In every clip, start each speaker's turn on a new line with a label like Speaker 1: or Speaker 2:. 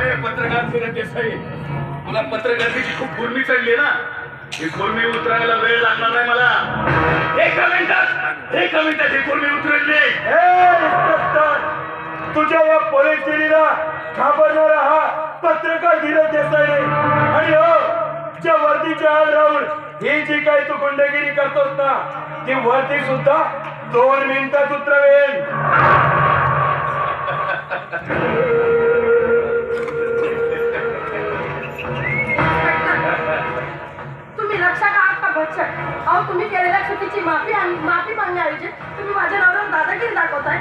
Speaker 1: अरे पत्रकार फिरत देसाई तुला पत्रकारितेची खूप कुर्मी चढली ना. ही कुर्मी उतरायला वेळ लागणार नाही मला. एका मिनिटात एका मिनिटात ही कुर्मी उतरली.
Speaker 2: तुझ्या या पोलीसगिरीला घाबरणारा हा पत्रकार धीरज देसाई आणि हो ज्या वर्दीच्या आड राहून ही जी काही तू गुंडगिरी करतोस ना ती वर्दी सुद्धा दोन मिनिटात उतरवेल.
Speaker 3: अहो तुम्ही केलेल्या चुकीची माफी आणि माफी मागण्याऐवजी तुम्ही माझ्या नवऱ्यावर दादागिरी दाखवताय.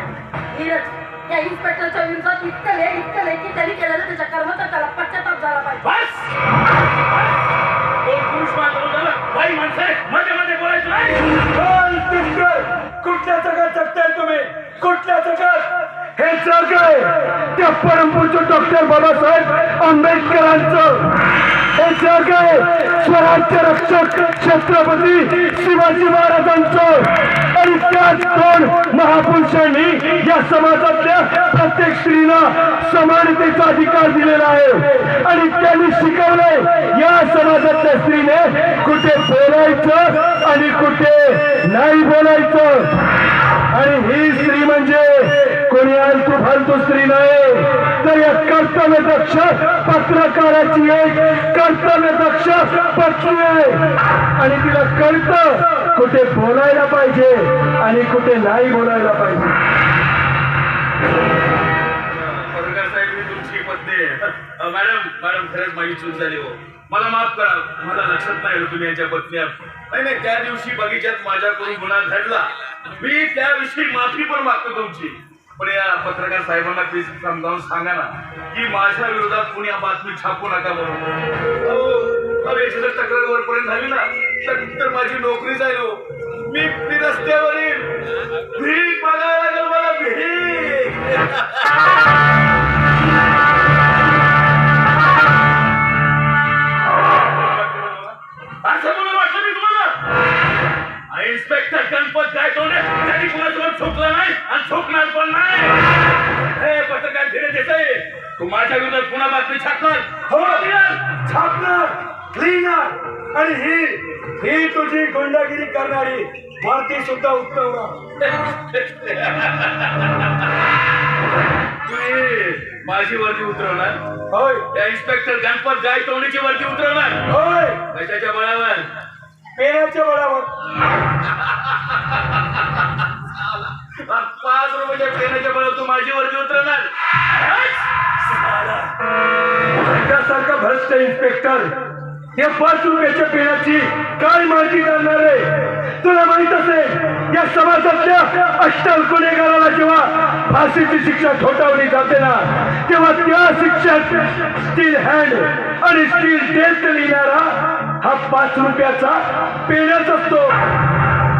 Speaker 3: धीरज या इन्स्पेक्टरच्या विरोधात इतकं लेट इतकं लेट की त्यांनी केलेलं त्याच्या कर्माचा त्याला पश्चाताप झाला पाहिजे.
Speaker 1: बस! दोन पुरुष मात्र झालं. बाई माणसं आहे. मध्ये मध्ये बोलायचं नाही.
Speaker 2: इन्स्पेक्टर कुठल्या जगात जगताय तुम्ही? कुठल्या जगात? हे जग आहे. त्या परमपूज्य डॉक्टर बाबासाहेब आंबेडकरांचं. हे जग आहे. स्वराज्य रक्षक छत्रपती शिवाजी महाराजांचं आणि त्याच दोन महापुरुषांनी या समाजातल्या प्रत्येक स्त्रीला समानतेचा अधिकार दिलेला आहे. आणि त्यांनी शिकवलंय या समाजातल्या स्त्रीने कुठे बोलायचं आणि कुठे नाही बोलायचं. आणि ही स्त्री म्हणजे कोणी आलतू फालतू स्त्री नाही तर या कर्तव्य दक्ष पत्रकाराची एक कर्तव्य दक्ष पत्नी आहे. आणि तिला कळत कुठे बोलायला पाहिजे आणि कुठे नाही बोलायला पाहिजे.
Speaker 1: साहेब मी तुमची पत्नी मॅडम मॅडम खरंच माझी चूक झाली हो. मला माफ करा मला लक्षात नाही तुम्ही यांच्या पत्नी नाही नाही त्या दिवशी बगीच्यात माझ्याकडून गुन्हा घडला. मी त्याविषयी माफी पण मागतो तुमची. पण या पत्रकार साहेबांना प्लीज समजावून सांगा ना की माझ्या विरोधात कुणी बातमी छापू नका म्हणून अहो, तक्रार वरपर्यंत झाली ना तर माझी नोकरी जाईल हो. मी मी रस्त्यावर येईल भीक बघायला लागेल मला भीक नाही आणि झोकणार पण नाही. हे पत्रकार फिरत येतंय तू माझ्या विरोधात पुन्हा बातमी छापणार.
Speaker 2: हो. छापणार लिहिणार आणि ही ही तुझी गुंडागिरी करणारी भारती सुद्धा
Speaker 1: तुम्ही माझी वरती उतरवणार.
Speaker 2: होय.
Speaker 1: त्या इन्स्पेक्टर गणपत गाय तोंडीची वरती उतरवणार.
Speaker 2: होय.
Speaker 1: कशाच्या बळावर.
Speaker 2: पेनाच्या बळावर.
Speaker 1: पाच रुपयाच्या पेनाच्या बळ तू माझी वरती उतरणार.
Speaker 2: त्यासारखा भ्रष्ट इन्स्पेक्टर या पाच रुपयाच्या पेनाची काय माहिती करणार आहे तुला माहीत असेल या समाजातल्या अष्टल गुन्हेगाराला जेव्हा फाशीची शिक्षा ठोठावली जाते ना तेव्हा त्या शिक्षक स्टील हँड आणि स्टील डेल्ट लिहिणारा हा पाच रुपयाचा पेनच असतो.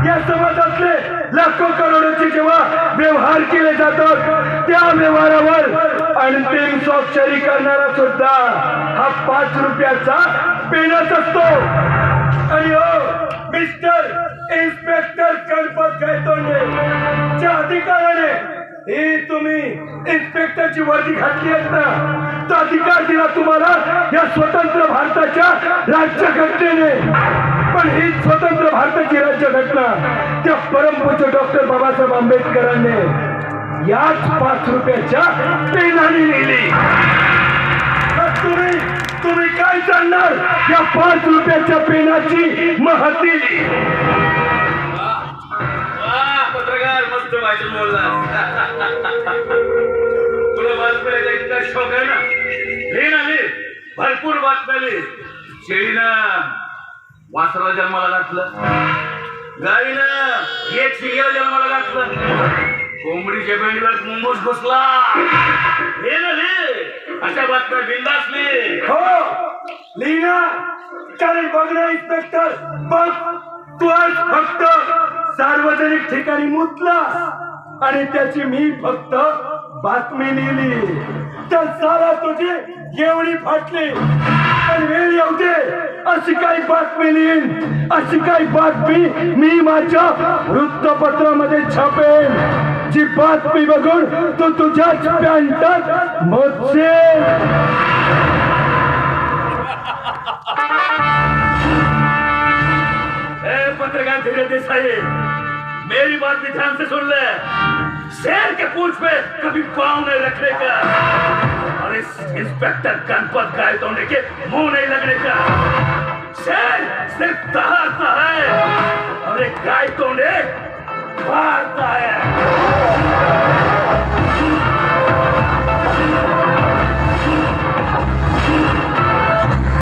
Speaker 2: या समाजातले लाखो करोडोचे जेव्हा व्यवहार केले जातात त्या व्यवहारावर अंतिम स्वाक्षरी करणारा सुद्धा हा पाच रुपयाचा पेनच असतो. आणि हो मिस्टर इन्स्पेक्टर गणपत गायतोंडे च्या अधिकाराने ही तुम्ही इन्स्पेक्टरची वर्दी घातली आहेत ना तो अधिकार दिला तुम्हाला या स्वतंत्र भारताच्या राज्यघटनेने. पण ही स्वतंत्र भारताची राज्यघटना त्या परमपूज्य डॉक्टर बाबासाहेब आंबेडकरांनी याच पाच रुपयाच्या पेनाने लिहिली तुम्ही तुम्ही काय जाणणार या पाच रुपयाच्या पेनाची महती?
Speaker 1: पत्रकार मस्त भाषण बोलला. तुला बातम्या इतका शौक आहे ना? ना भरपूर बातम्या लिह वासराला जन्माला घातलं गाईनं एक शिग्याला जन्माला घातलं कोंबडीच्या बेंडीवर मुंबूस बसला. हे ना ले अशा बातम्या बिंदास
Speaker 2: हो लीना कारण बघ ना इन्स्पेक्टर बघ तू आज फक्त सार्वजनिक ठिकाणी मुतला. आणि त्याची मी फक्त बातमी लिहिली. तर सारा तुझी एवढी फाटली. वेळ येऊते अशी काही बातमी लिहीन अशी काही बातमी मी? माझ्या वृत्तपत्रामध्ये छापेन. जी बातमी बघून तू तुझ्या पॅन्टात मोजशील
Speaker 1: पत्रकार धीरे मेरी बात भी ध्यान से सुन ले। शेर के पूछ पे कभी पाँव नहीं रखने का। और इस इंस्पेक्टर गणपत तो के मुँह नहीं लगने का। शेर सिर्फ़ दहाड़ता है, और एक गायतोंडे मारता है।